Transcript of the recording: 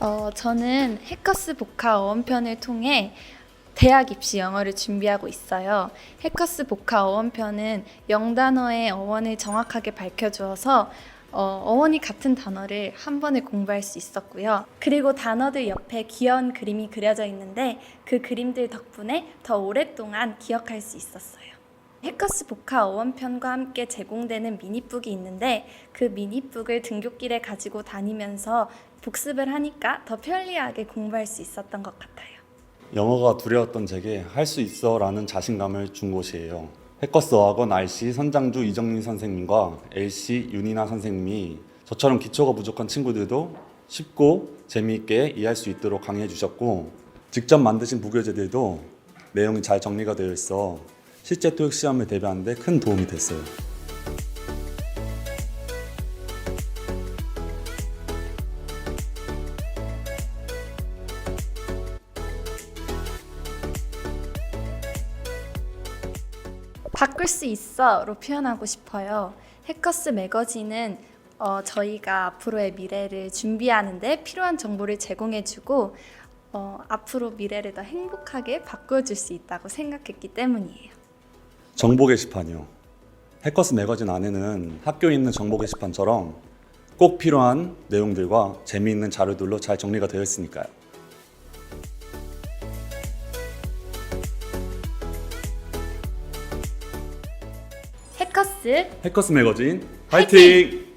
어, 저는 해커스 복화 어원편을 통해 대학 입시 영어를 준비하고 있어요. 해커스 복화 어원편은 영단어의 어원을 정확하게 밝혀주어서 어, 어원이 같은 단어를 한 번에 공부할 수 있었고요. 그리고 단어들 옆에 귀여운 그림이 그려져 있는데 그 그림들 덕분에 더 오랫동안 기억할 수 있었어요. 해커스 복화 어원편과 함께 제공되는 미니북이 있는데 그 미니북을 등굣길에 가지고 다니면서 복습을 하니까 더 편리하게 공부할 수 있었던 것 같아요. 영어가 두려웠던 제게 할 수 있어라는 자신감을 준 곳이에요. 해커스 어학원 RC 선장주 이정민 선생님과 LC 윤이나 선생님이 저처럼 기초가 부족한 친구들도 쉽고 재미있게 이해할 수 있도록 강의해 주셨고 직접 만드신 부교재들도 내용이 잘 정리가 되어 있어 실제 토익 시험에 대비하는 데 큰 도움이 됐어요. 바꿀 수 있어로 표현하고 싶어요. 해커스 매거진은 어, 저희가 앞으로의 미래를 준비하는데 필요한 정보를 제공해주고 어, 앞으로 미래를 더 행복하게 바꿔줄 수 있다고 생각했기 때문이에요. 정보 게시판이요. 해커스 매거진 안에는 학교에 있는 정보 게시판처럼 꼭 필요한 내용들과 재미있는 자료들로 잘 정리가 되어 있으니까요. 해커스 해커스 매거진 화이팅! 화이팅!